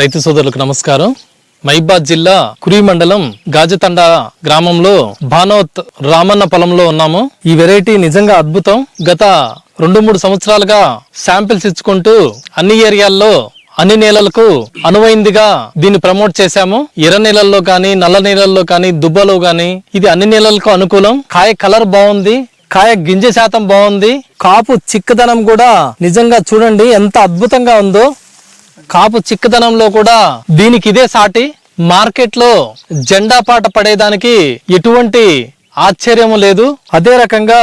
రైతు సోదరులకు నమస్కారం. మైబాద్ జిల్లా కురి మండలం గాజతండ గ్రామంలో భానోత్ రామన్న పొలంలో ఉన్నాము. ఈ వెరైటీ నిజంగా అద్భుతం. గత రెండు మూడు సంవత్సరాలుగా శాంపిల్స్ ఇచ్చుకుంటూ అన్ని ఏరియాల్లో అన్ని నేలలకు అనువైందిగా దీన్ని ప్రమోట్ చేశాము. ఎర్ర నీళ్ళల్లో కానీ నల్ల నీళ్ళల్లో కానీ దుబ్బలో కానీ ఇది అన్ని నేలలకు అనుకూలం. కాయ కలర్ బాగుంది. కాయ గింజ శాతం బాగుంది. కాపు చిక్కదనం కూడా నిజంగా చూడండి ఎంత అద్భుతంగా ఉందో. కాపు చిక్కదనంలో కూడా దీనికి ఇదే సాటి. మార్కెట్లో జెండా పాట పడేదానికి ఎటువంటి ఆశ్చర్యము లేదు. అదే రకంగా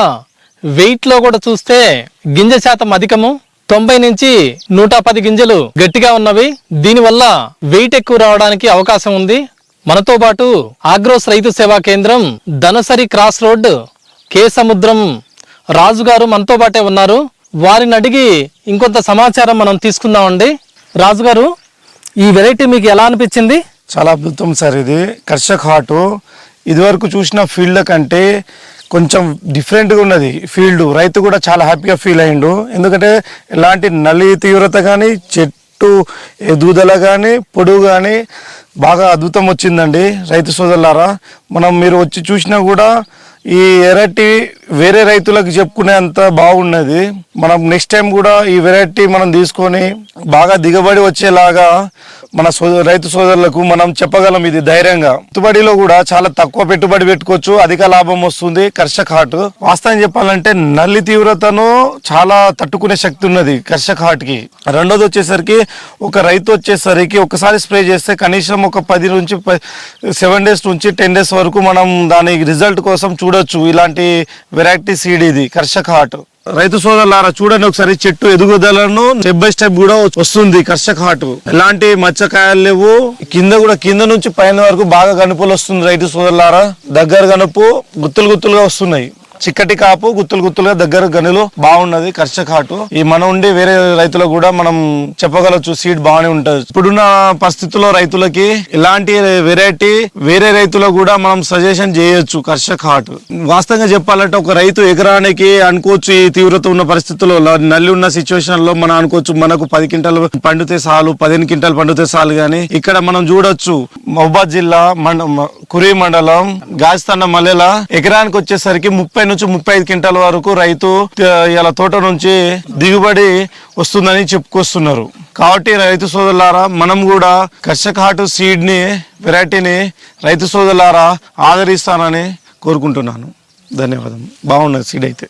వెయిట్లో కూడా చూస్తే గింజ శాతం అధికము. తొంభై నుంచి నూట పది గింజలు గట్టిగా ఉన్నవి. దీనివల్ల వెయిట్ ఎక్కువ రావడానికి అవకాశం ఉంది. మనతో పాటు ఆగ్రోస్ రైతు సేవా కేంద్రం ధనసరి క్రాస్ రోడ్ కే సముద్రం రాజుగారు మనతో పాటే ఉన్నారు. వారిని అడిగి ఇంకొంత సమాచారం మనం తీసుకుందామండి. రాజు గారు ఈ వెరైటీ మీకు ఎలా అనిపించింది? చాలా అద్భుతం సార్ ఇది. కర్షక్ హాట్. ఇదివరకు చూసిన ఫీల్డ్ కంటే కొంచెం డిఫరెంట్గా ఉన్నది ఫీల్డ్ రైతు కూడా చాలా హ్యాపీగా ఫీల్ అయ్యిండు ఎందుకంటే ఎలాంటి నలి తీవ్రత కానీ చెట్టు ఎదుగుదల కానీ పొడుగు కానీ బాగా అద్భుతం వచ్చిందండి రైతు సోదరులారా. మనం మీరు వచ్చి చూసినా కూడా ఈ వెరైటీ వేరే రైతులకు చెప్పుకునేంత బాగున్నది మనం నెక్స్ట్ టైం కూడా ఈ వెరైటీ మనం తీసుకొని బాగా దిగబడి వచ్చేలాగా మన రైతు సోదరులకు మనం చెప్పగలం ఇది ధైర్యంగా. పెట్టుబడిలో కూడా చాలా తక్కువ పెట్టుబడి పెట్టుకోవచ్చు అధిక లాభం వస్తుంది కర్షక హాట్ వాస్తవం చెప్పాలంటే నల్లి తీవ్రతను చాలా తట్టుకునే శక్తి ఉన్నది కర్షక హాట్కి రెండోది వచ్చేసరికి ఒక రైతు వచ్చేసరికి ఒకసారి స్ప్రే చేస్తే కనీసం ఒక పది నుంచి సెవెన్ డేస్ నుంచి టెన్ డేస్ వరకు మనం దాని రిజల్ట్ కోసం చూడొచ్చు ఇలాంటి వెరైటీ సీడ్ ఇది కర్షక హాట్ రైతు సోదరులారా చూడండి ఒకసారి చెట్టు ఎదుగుదలను స్టెప్ బై స్టెప్ కూడా వస్తుంది కర్షక హాటు. ఎలాంటి మచ్చకాయలు లేవు. కింద కూడా కింద నుంచి పైన వరకు బాగా గనుపులు వస్తుంది రైతు సోదరులారా. దగ్గర గనుపు గుత్తులు గుత్తులుగా వస్తున్నాయి. చిక్కటి కాపు గుత్తులు గుత్తులుగా దగ్గర గనులు బాగున్నది కర్షక్ ఈ మన ఉండి వేరే రైతులకు కూడా మనం చెప్పగలచ్చు సీడ్ బాగానే ఉంటది. ఇప్పుడున్న పరిస్థితుల్లో రైతులకి ఇలాంటి వెరైటీ వేరే రైతులకు కూడా మనం సజెషన్ చేయొచ్చు కర్షక్ వాస్తవంగా చెప్పాలంటే ఒక రైతు ఎకరానికి అనుకోవచ్చు ఈ తీవ్రత ఉన్న పరిస్థితుల్లో నల్లి ఉన్న సిచ్యువేషన్లో మనం అనుకోవచ్చు మనకు పది క్వింటల్ పండితే చాలు పదిహేను క్వింటాలు పండితే చాలు గానీ ఇక్కడ మనం చూడొచ్చు మహబాద్ జిల్లా మన కురి మండలం గాజస్థాన మల్లెల. ఎకరానికి వచ్చేసరికి ముప్పై నుంచి ముప్పై ఐదు క్వింటాల వరకు రైతు ఇలా తోట నుంచి దిగుబడి వస్తుందని చెప్పుకొస్తున్నారు. కాబట్టి రైతు సోదరులారా మనం కూడా కర్షక హాటు వెరైటీని రైతు సోదరులారా ఆదరిస్తానని కోరుకుంటున్నాను. ధన్యవాదం. బాగున్నది సీడ్ అయితే.